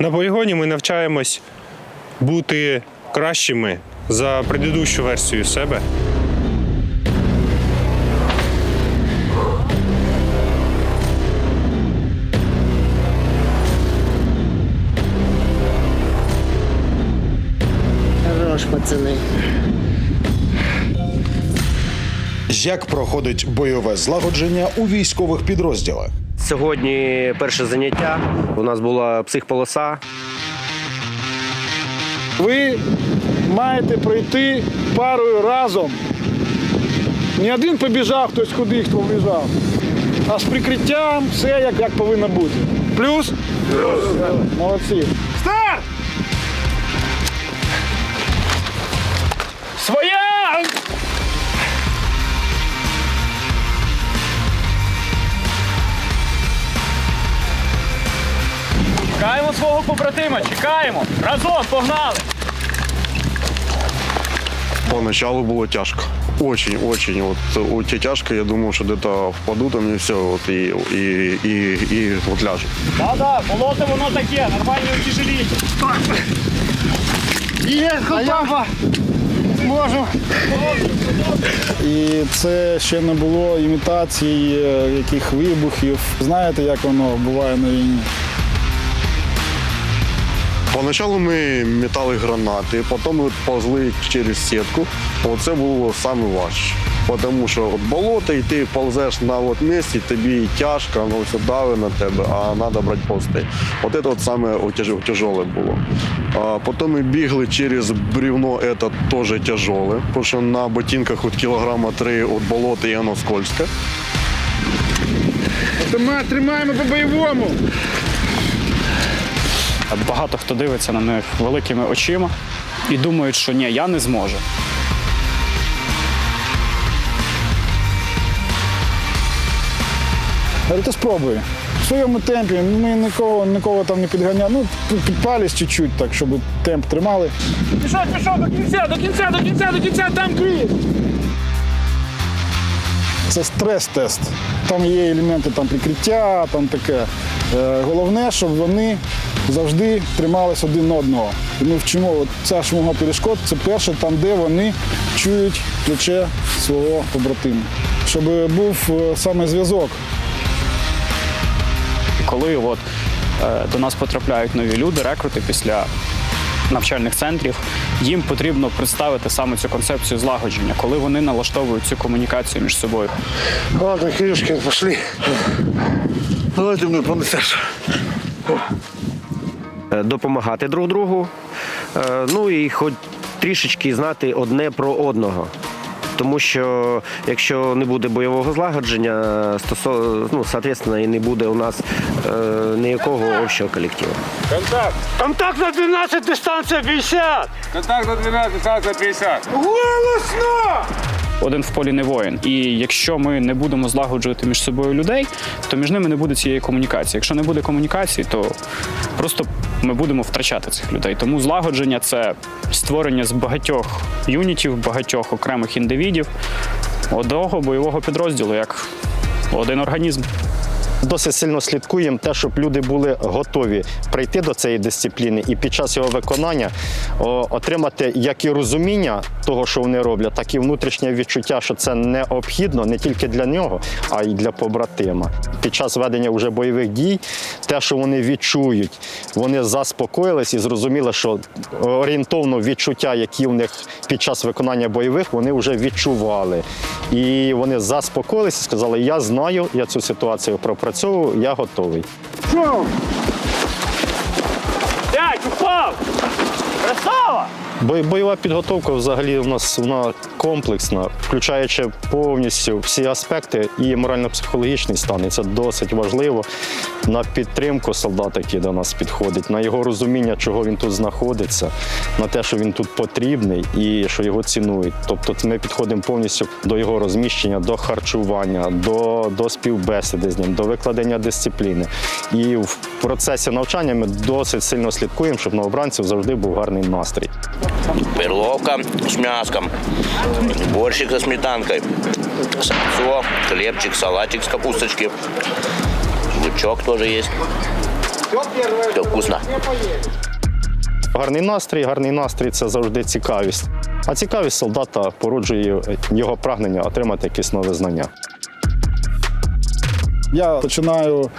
На полігоні ми навчаємось бути кращими за предыдущу версію себе. Хорош, пацани. Як проходить бойове злагодження у військових підрозділах? Сьогодні перше заняття. У нас була психполоса. Ви маєте пройти парою разом. Не один побіжав, хтось куди, хто вбіжав. А з прикриттям все як, як повинно бути. Плюс? Плюс. Молодці. Старт! Чекаємо свого побратима, чекаємо. Разом, погнали! Поначалу було тяжко. Очень, очень. Вот очень тяжко. Я думав, що где-то впаду там і все, от, і, і, і, і от ляжу. Да-да, болото воно таке, нормальне утяжеліть. Є, хопа! Зможу. І це ще не було імітації е, яких вибухів. Знаєте, як воно буває на війні? Поначалу ми метали гранати, потім ми повзли через сітку. Оце було саме важче. Тому що от болото, і ти повзеш на от місці, тобі тяжко, воно все дави на тебе, а треба брати повсти. От це от саме тяжеле було. А потім ми бігли через бревно, це теж тяжеле, тому що на ботинках от кілограма три от болота і воно скользке. Автомат тримаємо по бойовому. Багато хто дивиться на них великими очима і думають, що ні, я не зможу. Говорю, то спробуй. В своєму темпі ми нікого, нікого там не підганяли. Ну, під- підпались чуть-чуть, так, щоб темп тримали. Пішов, пішов до кінця, до кінця, до кінця, до кінця, там кріт! Це стрес-тест. Там є елементи там, прикриття, там таке. Е, головне, щоб вони завжди тримались один на одного. І ми вчимо от ця шмуга перешкод це перше, там, де вони чують плече свого побратима. Щоб був е, саме зв'язок. Коли от, е, до нас потрапляють нові люди, рекрути після навчальних центрів, їм потрібно представити саме цю концепцію злагодження, коли вони налаштовують цю комунікацію між собою. Ладно, Кирюшкин, пошли. Давай ты мне понесешь. е, допомагати друг другу. е, Ну і хоч трішечки знати одне про одного. Тому що якщо не буде бойового злагодження, стосо, ну, соответственно, і не буде у нас е, ніякого общого колективу. Контакт на 12, дистанция 50. Один в полі не воїн. І якщо ми не будемо злагоджувати між собою людей, то між ними не буде цієї комунікації. Якщо не буде комунікації, то просто ми будемо втрачати цих людей. Тому злагодження це створення з багатьох юнітів, багатьох окремих індивідів одного бойового підрозділу, як один організм. Досить сильно слідкуємо те, щоб люди були готові прийти до цієї дисципліни і під час його виконання отримати як і розуміння того, що вони роблять, так і внутрішнє відчуття, що це необхідно не тільки для нього, а й для побратима. Під час ведення вже бойових дій, те, що вони відчують, вони заспокоїлись і зрозуміли, що орієнтовно відчуття, які в них під час виконання бойових, вони вже відчували. І вони заспокоїлись і сказали: Я знаю, я цю ситуацію пропрацьовую, я готовий. Дядь, упав! Красава! Бой- Бойова підготовка взагалі у нас вона комплексна, включаючи повністю всі аспекти і морально-психологічний стан. І це досить важливо на підтримку солдата, який до нас підходить, на його розуміння, чого він тут знаходиться, на те, що він тут потрібний і що його цінують. Тобто ми підходимо повністю до його розміщення, до харчування, до, до співбесіди з ним, до викладення дисципліни. І в процесі навчання ми досить сильно слідкуємо, щоб на обранців завжди був гарний настрій. Перловка с мяском, борщик со сметанкой, сальцо, хлебчик, салатик с капусточки, лучок тоже есть. Все вкусно. Гарний настрій, гарний настрій це завжди цікавість. А цікавість солдата породжує його прагнення отримати якісь нове знання. Я починаю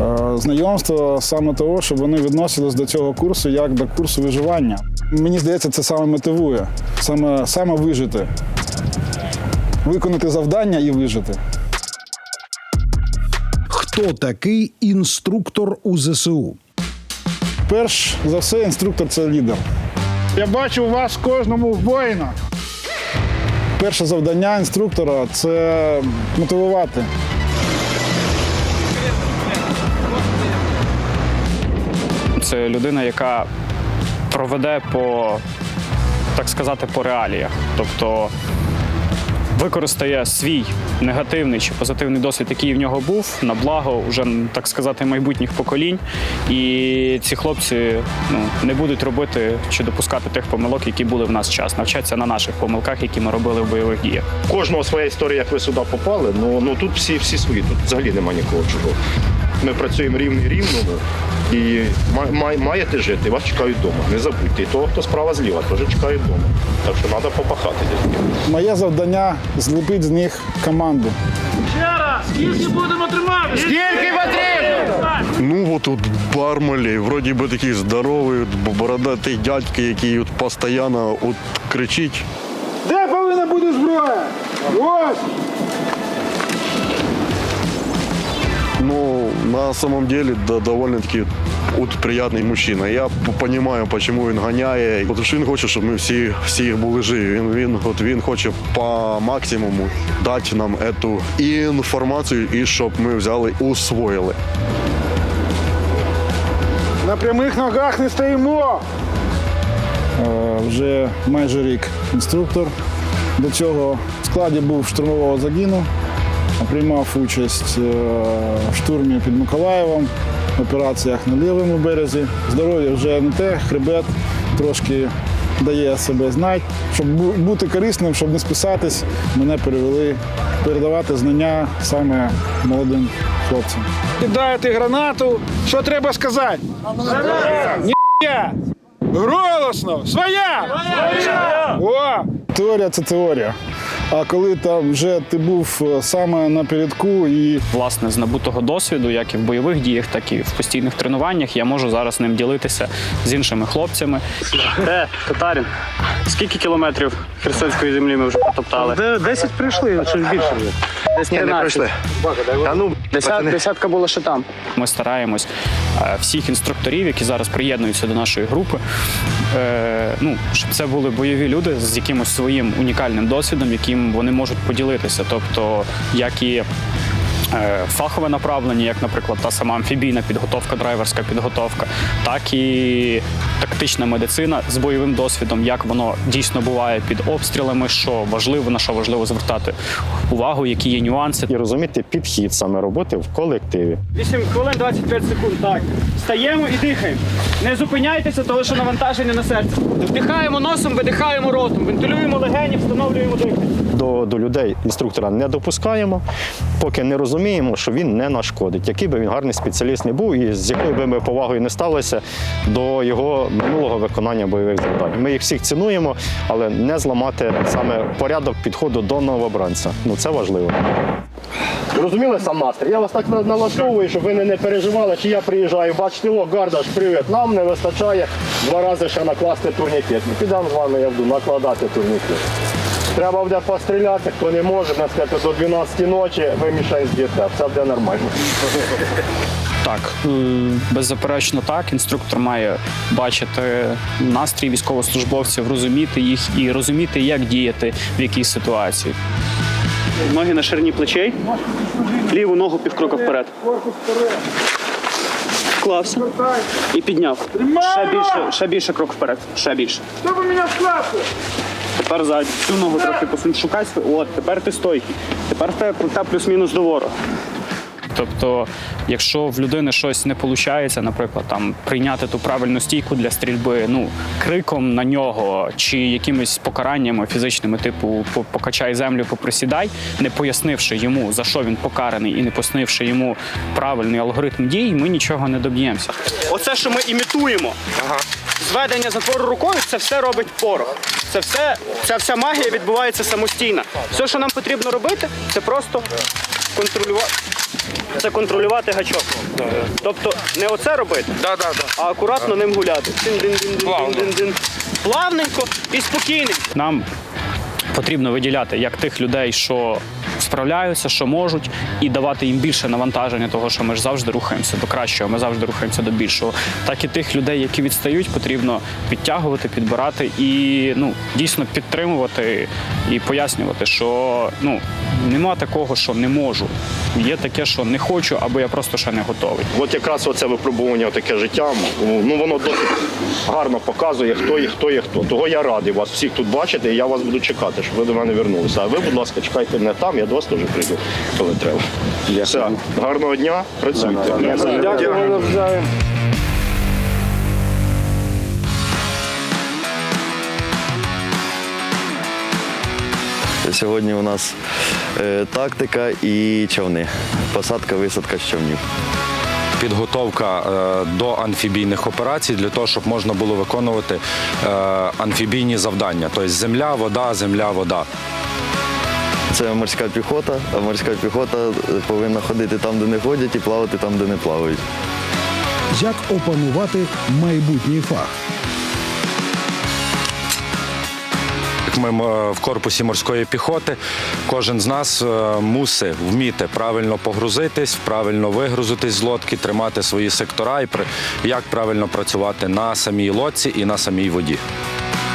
е, знайомство саме того, щоб вони відносились до цього курсу як до курсу виживання. Мені здається, це саме мотивує, саме, саме вижити. Виконати завдання і вижити. Хто такий інструктор у ЗСУ? Перш за все, інструктор це лідер. Я бачу у вас кожному воїна. Перше завдання інструктора це мотивувати. Це людина, яка проведе по, так сказати, по реаліях. Тобто використає свій негативний чи позитивний досвід, який в нього був, на благо вже так сказати майбутніх поколінь. І ці хлопці ну, не будуть робити чи допускати тих помилок, які були в нас час, навчаться на наших помилках, які ми робили в бойових діях. Кожного своя історія, як ви сюди попали. Ну, ну тут всі, всі свої, тут взагалі немає нікого чого. Ми працюємо рівний рівному і ма- ма- маєте жити, вас чекають вдома. Не забудьте. І того, хто справа зліва, теж чекає вдома. Так що треба попахати. Моє завдання зліпити з них команду. Скільки будемо тримати? Скільки потрібно? Ну от тут бармалі, вроді би такий здоровий, от бородатий дядьки, який от постійно от кричить. Де повинна бути зброя? Ось! Ну, на самом деле, да, довольно-таки от приятний мужчина. Я розумію, чому він ганяє. От він хоче, щоб ми всі, всі були живі. Він, він, от він хоче по максимуму дати нам цю інформацію і щоб ми взяли, усвоїли. На прямих ногах не стоїмо. Е, вже майже рік інструктор. До цього в складі був штурмового загіну, приймав участь е, в штурмі під Миколаєвом, в операціях на лівому березі. Здоров'я вже не те, хребет трошки дає себе знати. Щоб бути корисним, щоб не списатись, мене перевели передавати знання саме молодим хлопцям. кидаєте гранату, що треба сказати? Ніхуя! Голосно! Своя! О! Теорія це теорія. А коли там вже ти був е, саме напередку і власне з набутого досвіду, як і в бойових діях, так і в постійних тренуваннях, я можу зараз ним ділитися з іншими хлопцями. Де татарин? Скільки кілометрів херсонської землі ми вже потоптали? Десять прийшли, чи більше вже. Десь 13. Та ну, Десят, десятка була ще там. Ми стараємось е, всіх інструкторів, які зараз приєднуються до нашої групи, е, ну, щоб це були бойові люди з якимось своїм унікальним досвідом, яким вони можуть поділитися. Тобто, як і фахове направлення, як, наприклад, та сама амфібійна підготовка, драйверська підготовка, так і тактична медицина з бойовим досвідом, як воно дійсно буває під обстрілами, що важливо, на що важливо звертати увагу, які є нюанси. І розуміти підхід саме роботи в колективі. 8 хвилин 25 секунд. Так. Стаємо і дихаємо. Не зупиняйтеся, тому що навантаження на серце. Вдихаємо носом, видихаємо ротом, вентилюємо легені, встановлюємо дихання. До, до людей інструктора не допускаємо, поки не розуміємо, що він не нашкодить. Який би він гарний спеціаліст не був, і з якою би ми повагою не ставилися до його минулого виконання бойових завдань. Ми їх всіх цінуємо, але не зламати саме порядок підходу до новобранця. Ну це важливо. Розуміли сам настрій? Я вас так налаштовую, щоб ви не переживали, чи я приїжджаю, бачите, о, Гардаш, привіт. Нам не вистачає два рази ще накласти турнікет. Ну, Підемо з вами, я буду накладати турнікет. Треба буде постріляти, хто не може, не сказати, до 12 ночі ви мішень з'їсте, все буде нормально. Так, беззаперечно так. Інструктор має бачити настрій військовослужбовців, розуміти їх і розуміти, як діяти в якій ситуації. Ноги на ширині плечей, ліву ногу півкрока вперед. Вклався і підняв. Ще більше, ще більше крок вперед. Ще більше. Хто ви мене скласти? Тепер ззаді. Цю ногу трохи посунь, шукай. От, тепер ти стойкий. Тепер в тебе крута плюс-мінус до ворога. Тобто, якщо в людини щось не виходить, наприклад, там прийняти ту правильну стійку для стрільби, ну криком на нього чи якимись покараннями фізичними, типу покачай землю, поприсідай, не пояснивши йому за що він покараний, і не пояснивши йому правильний алгоритм дій, ми нічого не доб'ємося. Оце, що ми імітуємо, зведення затвору рукою, це все робить порох. Це все, ця вся магія відбувається самостійно. Все, що нам потрібно робити, це просто контролювати. Це контролювати гачок. Тобто не оце робити, а акуратно ним гуляти. Дин-дин-дин-дин-дин-дин. Плавненько і спокійненько. Нам потрібно виділяти як тих людей, що справляються, що можуть, і давати їм більше навантаження, того, що ми ж завжди рухаємося до кращого, ми завжди рухаємося до більшого. Так і тих людей, які відстають, потрібно підтягувати, підбирати і ну дійсно підтримувати і пояснювати, що ну нема такого, що не можу. Є таке, що не хочу, або я просто ще не готовий. От якраз оце випробування, таке життя, ну воно досить гарно показує, хто є, хто є хто. Того я радий вас всіх тут бачити, і я вас буду чекати, щоб ви до мене вернулися. А ви, будь ласка, чекайте мене там, я до вас теж прийду, коли треба. Все, гарного дня, працюйте. Дякую навзаєм. Сьогодні у нас е, тактика і човни. Посадка, висадка з човнів. підготовка е, до амфібійних операцій для того, щоб можна було виконувати е, амфібійні завдання. Тобто земля, вода, земля, вода. Це морська піхота, а морська піхота е, повинна ходити там, де не ходять, і плавати там, де не плавають. Як опанувати майбутній фах? Ми е, в корпусі морської піхоти, кожен з нас е, мусить вміти правильно погрузитись, правильно вигрузитись з лодки, тримати свої сектора і при- як правильно працювати на самій лодці і на самій воді.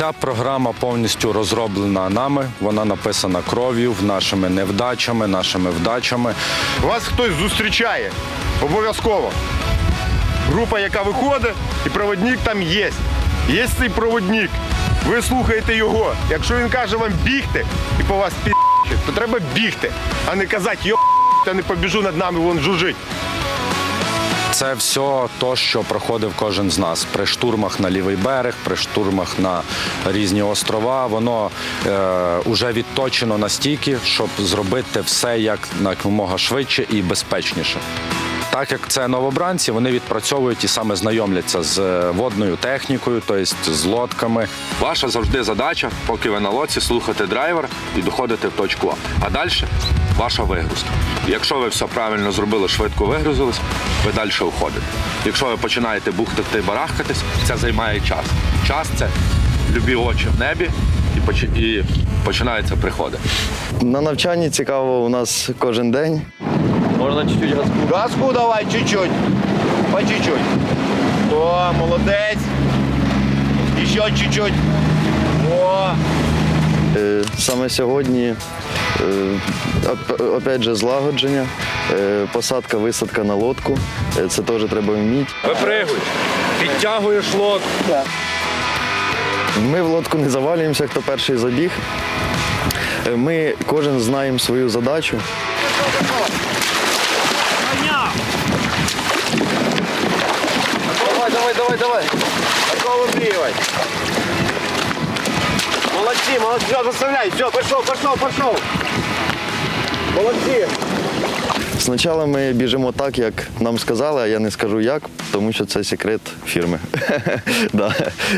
Ця програма повністю розроблена нами. Вона написана кров'ю, нашими невдачами, нашими вдачами. Вас хтось зустрічає. Обов'язково. Група, яка виходить, і проводник там є. Є цей проводник. Ви слухаєте його. Якщо він каже вам бігти і по вас пі***, то треба бігти, а не казати йо, я не побіжу над нами, вон жужить. Це все то, що проходив кожен з нас при штурмах на лівий берег, при штурмах на різні острова. Воно е, уже відточено настільки, щоб зробити все як якомога швидше і безпечніше. Так як це новобранці, вони відпрацьовують і саме знайомляться з е, водною технікою, тобто з лодками. Ваша завжди задача, поки ви на лодці, слухати драйвер і доходити в точку А. А далі ваша вигрузка. Якщо ви все правильно зробили, швидко вигрузились, ви далі уходите. Якщо ви починаєте бухтати барахкатись, це займає час. Час це любі очі в небі і, почи- і починаються приходи. На навчанні цікаво у нас кожен день. Можна чуть-чуть газку. Газку давай, чуть-чуть. По чуть-чуть. О, молодець. І ще чуть-чуть. О. Е, Саме сьогодні, е, опять же, злагодження, е, посадка, висадка на лодку. Це теж треба вміти. Випригуй, підтягуєш лодку. Ми в лодку не завалюємося, хто перший забіг. Ми кожен знаємо свою задачу. Давай, давай, давай, давай. Такого выбривай. Молодцы, молодцы. Все, заставляй. Все, пошел, пошел, пошел. Молодцы. Спочатку ми біжимо так, як нам сказали, а я не скажу як, тому що це секрет фірми. Да.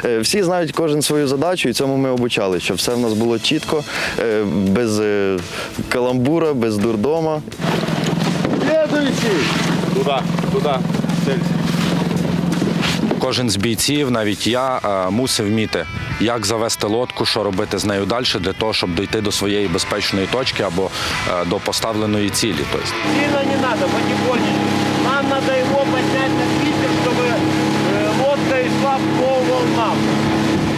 Е, Всі знають кожен свою задачу, і цьому ми обучали, щоб все в нас було чітко, е, без е, каламбура, без дурдома. Следующий. Туда, туда. Кожен з бійців, навіть я, е, мусив вміти, як завести лодку, що робити з нею далі, для того, щоб дійти до своєї безпечної точки або е, до поставленої цілі. Тобто, Сильно не треба, потихонечку. Нам треба його підняти на вітер, чтобы э, лодка йшла по волнам.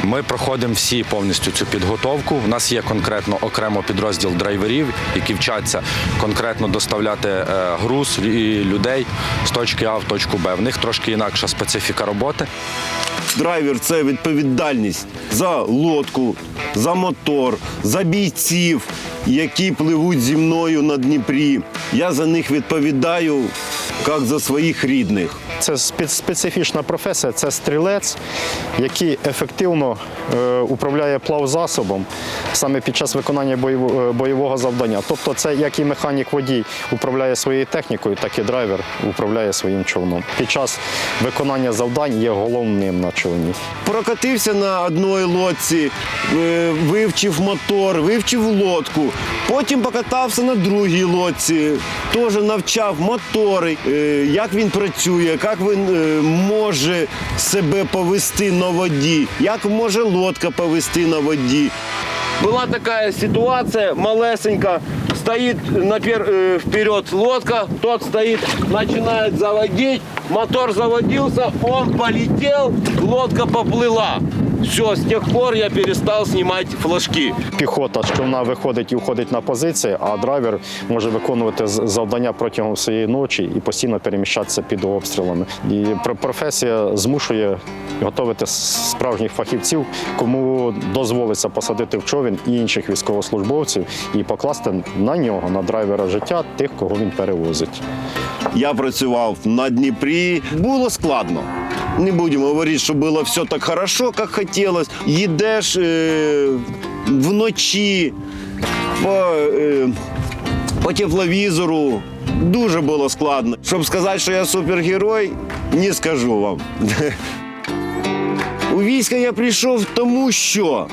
Ми проходимо всі повністю цю підготовку. У нас є конкретно окремо підрозділ драйверів, які вчаться конкретно доставляти е, груз і людей з точки А в точку Б. В них трошки інакша специфіка роботи. драйвер це відповідальність за лодку, за мотор, за бійців, які пливуть зі мною на Дніпрі. Я за них відповідаю, як за своїх рідних. Це специфічна професія, це стрілець, який ефективно е, управляє плавзасобом саме під час виконання е, бойового завдання. Тобто, це як і механік водій управляє своєю технікою, так і драйвер управляє своїм човном. Під час виконання завдань є головним на човні. Прокатився на одній лодці, е, вивчив мотор, вивчив лодку. Потім покатався на другій лодці, теж навчав мотори, е, як він працює, як він е, може себе повести на воді, як може лодка повести на воді. Была такая ситуация, малесенька, стоит напер- э, вперед лодка, тот стоит, начинает заводить, мотор заводился, он полетел, лодка поплыла. Все, с тех пор я перестал снимать флажки. Піхота з човна виходить і входить на позиції, а драйвер може виконувати з- завдання протягом всієї ночі і постійно переміщатися під обстрілами. І професія змушує готувати справжніх фахівців, кому дозволиться посадити в човен і інших військовослужбовців і покласти на нього, на драйвера життя тих, кого він перевозить. Я працював на Дніпрі. Було складно. Не будемо говорити, що було все так хорошо, як хотілося. Їдеш е, вночі по, е, по тепловізору. Дуже було складно. Щоб сказати, що я супергерой, не скажу вам. У війська я прийшов тому, що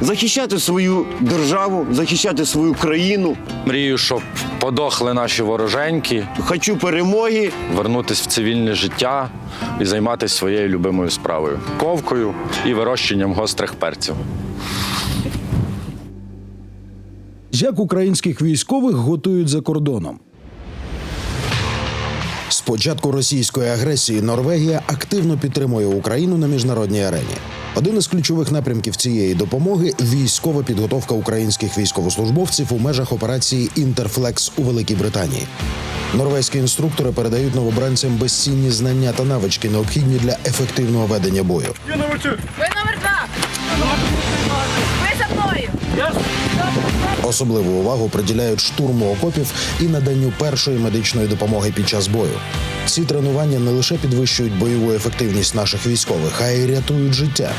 захищати свою державу, захищати свою країну. Мрію, щоб подохли наші вороженьки, Хочу перемоги. вернутися в цивільне життя і займатися своєю любимою справою ковкою і вирощенням гострих перців. Як українських військових готують за кордоном? З початку російської агресії Норвегія активно підтримує Україну на міжнародній арені. Один із ключових напрямків цієї допомоги військова підготовка українських військовослужбовців у межах операції Інтерфлекс у Великій Британії. Норвезькі інструктори передають новобранцям безцінні знання та навички, необхідні для ефективного ведення бою. Ви номер два. Ви за мною. Особливу увагу приділяють штурму окопів і наданню першої медичної допомоги під час бою. Ці тренування не лише підвищують бойову ефективність наших військових, а й рятують життя.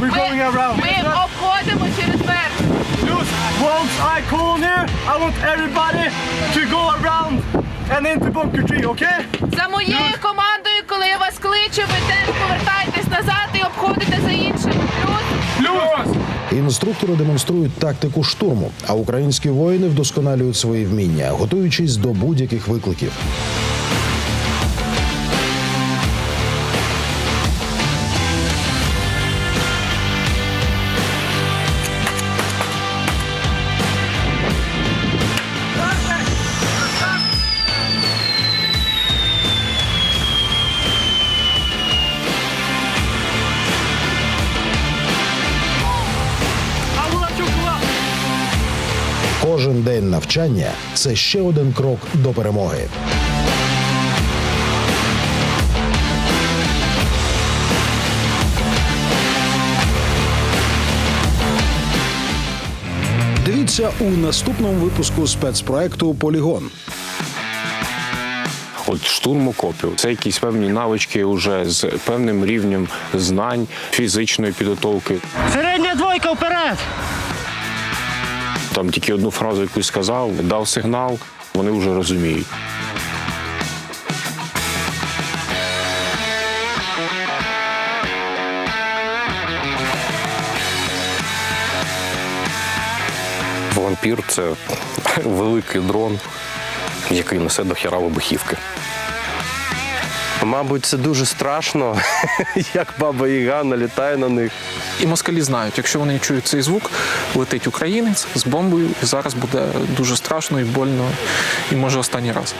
We're going around. Ми обходимо через верх. Once I call here, I want everybody to go around and into bunker tree, okay? За моєю командою, коли я вас кличу, ви теж повертаєтесь назад і обходите за іншими. Плюс. Плюс! Інструктори демонструють тактику штурму, а українські воїни вдосконалюють свої вміння, готуючись до будь-яких викликів. Кожен день навчання це ще один крок до перемоги. Дивіться у наступному випуску спецпроекту Полігон. От штурм окопів це якісь певні навички вже з певним рівнем знань, фізичної підготовки. Середня двойка вперед! Там тільки одну фразу якусь сказав, дав сигнал, вони вже розуміють. Вампір це великий дрон, який несе до хіра вибухівки. Мабуть, це дуже страшно, як баба Яга налітає на них. І москалі знають, якщо вони чують цей звук, летить українець з бомбою, і зараз буде дуже страшно і больно, і може останній раз.